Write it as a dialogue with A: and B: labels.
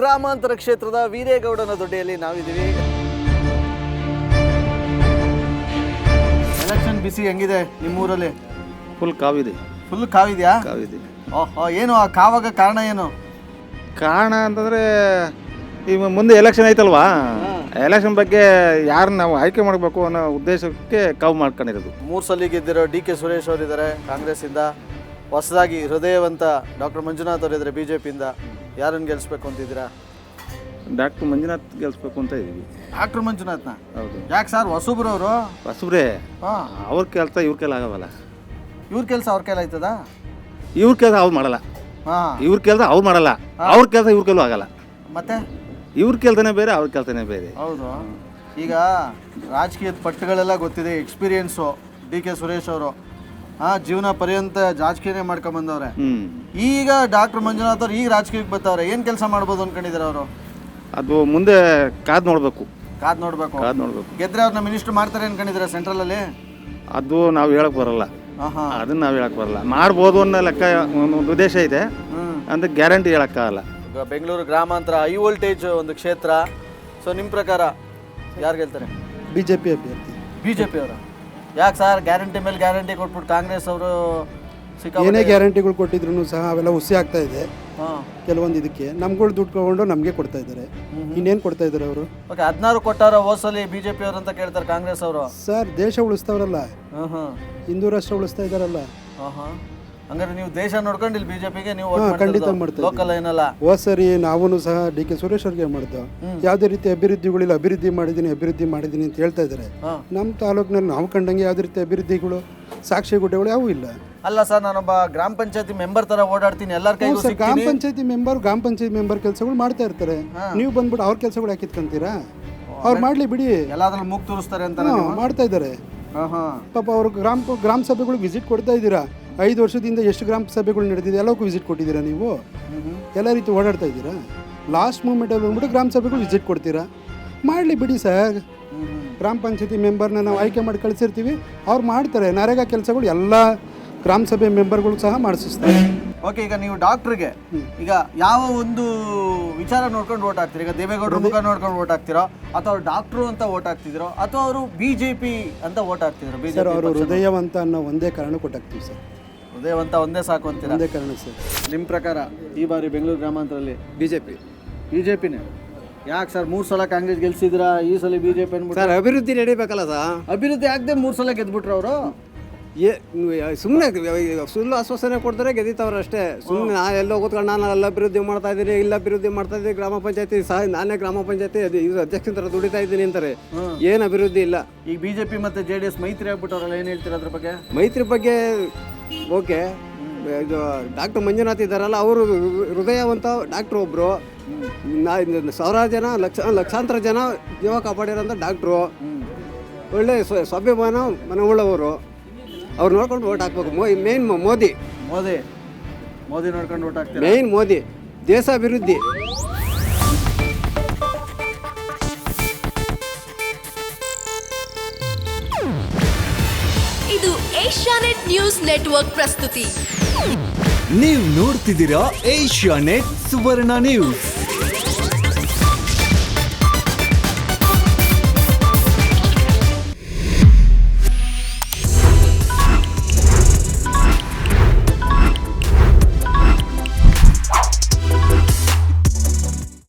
A: ಗ್ರಾಮಾಂತರ ಕ್ಷೇತ್ರದ ವೀರೇಗೌಡನ ದೊಡ್ಡೆಯಲ್ಲಿ ನಾವಿದ್ದೀವಿ. ಎಲೆಕ್ಷನ್ ಬಿಸಿ ಹೆಂಗಿದೆ ನಿಮ್ಮೂರಲ್ಲಿ?
B: ಫುಲ್ ಕಾವಿದೆ.
A: ಫುಲ್ ಕಾವಿದ್ಯಾ?
B: ಕಾವಿದೆ.
A: ಓಹೋ ಏನು ಆ ಕಾವಾಗ ಕಾರಣ ಏನು?
B: ಕಾರಣ ಅಂತಂದರೆ ಈ ಮುಂದೆ ಎಲೆಕ್ಷನ್ ಐತಲ್ವಾ? ಎಲೆಕ್ಷನ್ ಬಗ್ಗೆ ಯಾರನ್ನ ನಾವು ಆಯ್ಕೆ ಮಾಡಬೇಕು ಅನ್ನೋ ಉದ್ದೇಶಕ್ಕೆ ಕಾವು ಮಾಡ್ಕೊಂಡಿರೋದು.
A: ಮೂರು ಸಲ ಗೆದ್ದಿರೋ ಡಿ ಕೆ ಸುರೇಶ್ ಅವರಿದ್ದಾರೆ ಕಾಂಗ್ರೆಸ್ಸಿಂದ. ಹೊಸದಾಗಿ ಹೃದಯವಂತ ಡಾಕ್ಟರ್ ಮಂಜುನಾಥ್ ಅವರಿದ್ದಾರೆ ಬಿ ಜೆ ಪಿಯಿಂದ ಯಾರನ್ನು ಗೆಲ್ಲಿಸ್ಬೇಕು ಅಂತಿದ್ದೀರಾ
B: ಡಾಕ್ಟರ್ ಮಂಜುನಾಥ್ ಗೆಲ್ಸ್ಬೇಕು ಅಂತ ಇದ್ದೀವಿ.
A: ಡಾಕ್ಟರ್ ಮಂಜುನಾಥ್ನ?
B: ಹೌದು.
A: ಯಾಕೆ ಸರ್ ಹೊಸಬ್ರವರು?
B: ಹೊಸಬ್ರೆ?
A: ಹಾಂ.
B: ಅವ್ರ ಕೆಲಸ ಇವ್ರ ಕೈಲಿ ಆಗವಲ್ಲ.
A: ಇವ್ರ ಕೆಲಸ ಅವ್ರ ಕೈಲಿ ಆಯ್ತದ?
B: ಇವ್ರ ಕೆಲಸ ಅವ್ರು ಮಾಡಲ್ಲ.
A: ಹಾಂ.
B: ಇವ್ರ ಕೆಲಸ ಅವ್ರು ಮಾಡಲ್ಲ. ಅವ್ರ ಕೆಲಸ ಇವ್ರ ಕೈಲೂ ಆಗಲ್ಲ.
A: ಮತ್ತೆ?
B: ಇವ್ರ ಕೆಲಸನೇ ಬೇರೆ ಅವ್ರ ಕೆಲಸನೇ ಬೇರೆ.
A: ಹೌದು. ಈಗ ರಾಜಕೀಯದ ಪಟ್ಟುಗಳೆಲ್ಲ ಗೊತ್ತಿದೆ ಎಕ್ಸ್ಪೀರಿಯನ್ಸು ಡಿ ಕೆ ಸುರೇಶ್ ಅವರು. ಹಾಂ ಜೀವನ ಪರ್ಯಂತ ರಾಜಕೀಯನೇ ಮಾಡ್ಕೊಂಬಂದವ್ರೆ
B: ಹ್ಞೂ
A: ಈಗ ಡಾಕ್ಟರ್ ಮಂಜುನಾಥ್ ಅವ್ರು ಈಗ ರಾಜಕೀಯಕ್ಕೆ ಬರ್ತಾವ್ರೆ. ಏನು ಕೆಲಸ ಮಾಡ್ಬೋದು ಅನ್ಕೊಂಡಿದಾರೆ ಅವರು?
B: ಅದು ಮುಂದೆ ಕಾದು ನೋಡಬೇಕು.
A: ಕಾದ್ ನೋಡ್ಬೇಕು.
B: ಕಾದ್ ನೋಡಬೇಕು.
A: ಗೆದ್ರೆ ಅವ್ರನ್ನ ಮಿನಿಸ್ಟರ್ ಮಾಡ್ತಾರೆ ಅನ್ಕೊಂಡಿದಾರೆ ಸೆಂಟ್ರಲ್ ಅಲ್ಲಿ
B: ಅದು ನಾವು ಹೇಳಕ್ ಬರಲ್ಲ.
A: ಹಾಂ ಹಾಂ
B: ಅದನ್ನ ನಾವು ಹೇಳಕ್ ಬರಲ್ಲ. ಮಾಡ್ಬೋದು ಅನ್ನೋ ಲೆಕ್ಕ ಒಂದು ಉದ್ದೇಶ ಇದೆ. ಅಂತ ಗ್ಯಾರಂಟಿ ಹೇಳಕ್ಕಾಗಲ್ಲ.
A: ಆಗಲ್ಲ ಬೆಂಗಳೂರು ಗ್ರಾಮಾಂತರ ಹೈ ವೋಲ್ಟೇಜ್ ಒಂದು ಕ್ಷೇತ್ರ. ಸೊ ನಿಮ್ಮ ಪ್ರಕಾರ ಯಾರು ಗೆಲ್ತಾರೆ?
C: ಬಿ ಜೆ ಪಿ ಅಭ್ಯರ್ಥಿ.
A: ಬಿಜೆಪಿ ಅವರು. ಯಾಕೆ ಸರ್ ಗ್ಯಾರಂಟಿ ಮೇಲೆ ಗ್ಯಾರಂಟಿ ಕೊಟ್ಬಿಟ್ಟು ಕಾಂಗ್ರೆಸ್ ಅವರು
C: ಏನೇ ಗ್ಯಾರಂಟಿಗಳು ಕೊಟ್ಟಿದ್ರು ಸಹ ಅವೆಲ್ಲ ಹುಸಿ ಆಗ್ತಾ ಇದೆ.
A: ಹಾಂ.
C: ಕೆಲವೊಂದು ಇದಕ್ಕೆ. ನಮ್ಗಳು ದುಡ್ಡು ತಗೊಂಡು ನಮಗೆ ಕೊಡ್ತಾ ಇದ್ದಾರೆ. ಇನ್ನೇನು ಕೊಡ್ತಾ ಇದ್ದಾರೆ ಅವರು?
A: ಓಕೆ ಹದಿನಾರು ಕೊಟ್ಟಾರ ಹೋಸಲಿ ಬಿ ಜೆ ಪಿ ಅವರು ಅಂತ ಕೇಳ್ತಾರೆ ಕಾಂಗ್ರೆಸ್ ಅವರು.
C: ಸರ್ ದೇಶ ಉಳಿಸ್ತಾವ್ರಲ್ಲ.
A: ಹಾಂ ಹಾಂ
C: ಹಿಂದೂ ರಾಷ್ಟ್ರ ಉಳಿಸ್ತಾ ಇದ್ದಾರಲ್ಲ
A: ಹಾಂ ಹಾಂ ಹಂಗಾರೆ ನೀವು ದೇಶ ನೋಡ್ಕೊಂಡು ಇಲ್ಲಿ ಬಿಜೆಪಿಗೆ ನೀವು
C: ಹಾ, ಖಂಡಿತ ಮಾಡ್ತಾ
A: ಲೋಕಲ್ ಏನಲ್ಲ?
C: ಹೋದ ಸರಿ ನಾವೂ ಸಹ ಡಿ ಕೆ ಸುರೇಶ್ ಅವ್ರಿಗೆ ಮಾಡಿದ್ದು ಯಾವುದೇ ರೀತಿ ಅಭಿವೃದ್ಧಿಗಳಿಲ್ಲ ಅಭಿವೃದ್ಧಿ ಮಾಡಿದ್ದೀನಿ ಅಭಿವೃದ್ಧಿ ಮಾಡಿದ್ದೀನಿ ಅಂತ ಹೇಳ್ತಾ ಇದ್ದಾರೆ.
A: ಹಾಂ.
C: ನಮ್ಮ ತಾಲೂಕಿನಲ್ಲಿ ನಾವು ಕಂಡಂಗೆ ಯಾವುದೇ ರೀತಿ ಅಭಿವೃದ್ಧಿಗಳು ಸಾಕ್ಷಿ ಗುಡ್ಡೆಗಳು ಯಾವೂ ಇಲ್ಲ.
A: ಅಲ್ಲ ಸರ್ ನಾನೊಬ್ಬ ಗ್ರಾಮ ಪಂಚಾಯತಿ ಮೆಂಬರ್ ತರ ಓಡಾಡ್ತೀನಿ ಎಲ್ಲರ ಕೈಗೂ
C: ಸರ್ ಗ್ರಾಮ
A: ಸಿಗ್ತೀನಿ.
C: ಪಂಚಾಯತಿ ಮೆಂಬರ್ ಗ್ರಾಮ ಪಂಚಾಯತಿ ಮೆಂಬರ್ ಕೆಲಸಗಳು ಮಾಡ್ತಾ ಇರ್ತಾರೆ. ನೀವು ಬಂದ್ಬಿಟ್ಟು ಅವ್ರ ಕೆಲಸಗಳು ಯಾಕೆ ಇಟ್ಕೊಂತೀರಾ ಅವ್ರು ಮಾಡ್ಲಿ ಬಿಡಿ.
A: ಎಲ್ಲಾದ್ರಲ್ಲಿ ಮೂಗ್ ತೋರಿಸ್ತಾರೆ ಅಂತ
C: ಹಾ, ಮಾಡ್ತಾ ಇದ್ದಾರೆ. ಪಾಪ ಅವರು ಗ್ರಾಮ ಗ್ರಾಮ ಸಭೆಗಳಿಗೆ ವಿಸಿಟ್ ಕೊಡ್ತಾ ಇದ್ದೀರಾ? ಐದು ವರ್ಷದಿಂದ ಎಷ್ಟು ಗ್ರಾಮ ಸಭೆಗಳು ನಡೆದಿದೆ ಎಲ್ಲಕ್ಕೂ ವಿಸಿಟ್ ಕೊಟ್ಟಿದ್ದೀರಾ ನೀವು? ಎಲ್ಲ ರೀತಿ ಓಡಾಡ್ತಾ ಇದ್ದೀರಾ? ಲಾಸ್ಟ್ ಮೂಮೆಂಟಲ್ಲಿ ಬಂದ್ಬಿಟ್ಟು ಗ್ರಾಮ ಸಭೆಗಳು ವಿಸಿಟ್ ಕೊಡ್ತೀರಾ? ಮಾಡಲಿ ಬಿಡಿ ಸರ್. ಗ್ರಾಮ ಪಂಚಾಯತಿ ಮೆಂಬರ್ನ ನಾವು ಆಯ್ಕೆ ಮಾಡಿ ಕಳಿಸಿರ್ತೀವಿ. ಅವ್ರು ಮಾಡ್ತಾರೆ ನರೇಗಾ ಕೆಲಸಗಳು ಎಲ್ಲ ಗ್ರಾಮ ಸಭೆ ಮೆಂಬರ್ಗಳು ಸಹ ಮಾಡಿಸ್ತಾರೆ
A: ಓಕೆ ಈಗ ನೀವು ಡಾಕ್ಟ್ರಿಗೆ ಈಗ ಯಾವ ಒಂದು ವಿಚಾರ ನೋಡ್ಕೊಂಡು ಓಟ್ ಹಾಕ್ತೀರಿ? ಈಗ ದೇವೇಗೌಡರ ಮುಖ ನೋಡ್ಕೊಂಡು ಓಟ್ ಹಾಕ್ತಿರೋ? ಅಥವಾ ಅವ್ರು ಡಾಕ್ಟ್ರು ಅಂತ ಓಟ್ ಹಾಕ್ತಿದ್ರೋ? ಅಥವಾ ಅವರು ಬಿಜೆಪಿ ಅಂತ ಓಟ್ ಹಾಕ್ತಿದ್ರು?
C: ಸರ್
A: ಬಿಜೆಪಿ
C: ಅವರು ಹೃದಯವಂತ ಅನ್ನೋ ಒಂದೇ ಕಾರಣ ಕೊಟ್ಟಾಗ್ತೀವಿ ಸರ್.
A: ಹೃದಯವಂತ ಒಂದೇ ಸಾಕು ಅಂತೀರಾ?
C: ಒಂದೇ ಕಾರಣ ಸರ್.
A: ನಿಮ್ಮ ಪ್ರಕಾರ ಈ ಬಾರಿ Bengaluru ಗ್ರಾಮಾಂತರಲ್ಲಿ
D: B J P
A: B J ಪಿನೇ ಯಾಕೆ ಸರ್ ಮೂರು ಸಲ ಕಾಂಗ್ರೆಸ್ ಗೆಲ್ಸಿದ್ರ? ಈ ಸಲ ಬಿ ಬಿಜೆಪಿ ಅನ್ಬಿಟ್ಟು
D: ಸರ್ ಅಭಿವೃದ್ಧಿ ನಡಿಬೇಕಲ್ಲ ಸರ್.
A: ಅಭಿವೃದ್ಧಿ ಆಗದೆ ಮೂರು ಸಲ ಗೆದ್ಬಿಟ್ರು ಅವರು?
D: ಏ ಸುಮ್ಮನೆ ಸುಳ್ಳು ಆಶ್ವಾಸನೆ ಕೊಡ್ತಾರೆ ಗೆದ್ದಿತ್ತವ್ರು ಅಷ್ಟೇ. ಸುಮ್ಮನೆ ನಾ ಎಲ್ಲೋ ಕೂತ್ಕೊಂಡು ನಾನು ಎಲ್ಲ ಅಭಿವೃದ್ಧಿ ಮಾಡ್ತಾ ಇದ್ದೀನಿ ಇಲ್ಲ ಅಭಿವೃದ್ಧಿ ಮಾಡ್ತಾ ಇದ್ದೀನಿ ಗ್ರಾಮ ಪಂಚಾಯತಿ ಸಹ ನಾನೇ ಗ್ರಾಮ ಪಂಚಾಯತಿ ಅಧ್ಯಕ್ಷನ ಥರ ದುಡಿತಾ ಇದ್ದೀನಿ ಅಂತಾರೆ. ಏನು ಅಭಿವೃದ್ಧಿ ಇಲ್ಲ.
A: ಈಗ ಬಿಜೆಪಿ ಮತ್ತೆ ಜೆ ಡಿ ಎಸ್ ಮೈತ್ರಿ ಆಗ್ಬಿಟ್ಟವ್ರಲ್ಲ ಏನು ಹೇಳ್ತೀರ ಅದ್ರ ಬಗ್ಗೆ?
D: ಮೈತ್ರಿ ಬಗ್ಗೆ ಓಕೆ. ಇದು ಡಾಕ್ಟರ್ ಮಂಜುನಾಥ್ ಇದ್ದಾರಲ್ಲ ಅವರು ಹೃದಯವಂತ ಡಾಕ್ಟ್ರು ಒಬ್ಬರು ನಾ ಸಾವಿರಾರು ಜನ ಲಕ್ಷ ಲಕ್ಷಾಂತರ ಜನ ಜೀವ ಕಾಪಾಡಿರೋಂಥ ಡಾಕ್ಟ್ರು. ಒಳ್ಳೆ ಸ್ವ- ಸ್ವಾಭಿಮಾನ ಮನವುಳ್ಳವರು. ಅವ್ರು ನೋಡ್ಕೊಂಡು ಓಟ್ ಹಾಕ್ಬೇಕು. ಮೋ ಮೇನ್ ಮೋದಿ.
A: ಮೋದಿ. ಮೋದಿ ನೋಡ್ಕೊಂಡು ಓಟ್ ಹಾಕ್ತೀರಾ?
D: ಮೇನ್ ಮೋದಿ. ದೇಶ ಅಭಿವೃದ್ಧಿ
E: ಇದು ಏಷ್ಯಾನೆಟ್ ನ್ಯೂಸ್ ನೆಟ್ವರ್ಕ್ ಪ್ರಸ್ತುತಿ.
F: ನೀವು ನೋಡ್ತಿದ್ದೀರಾ ಏಷ್ಯಾ ನೆಟ್ ಸುವರ್ಣ ನ್ಯೂಸ್.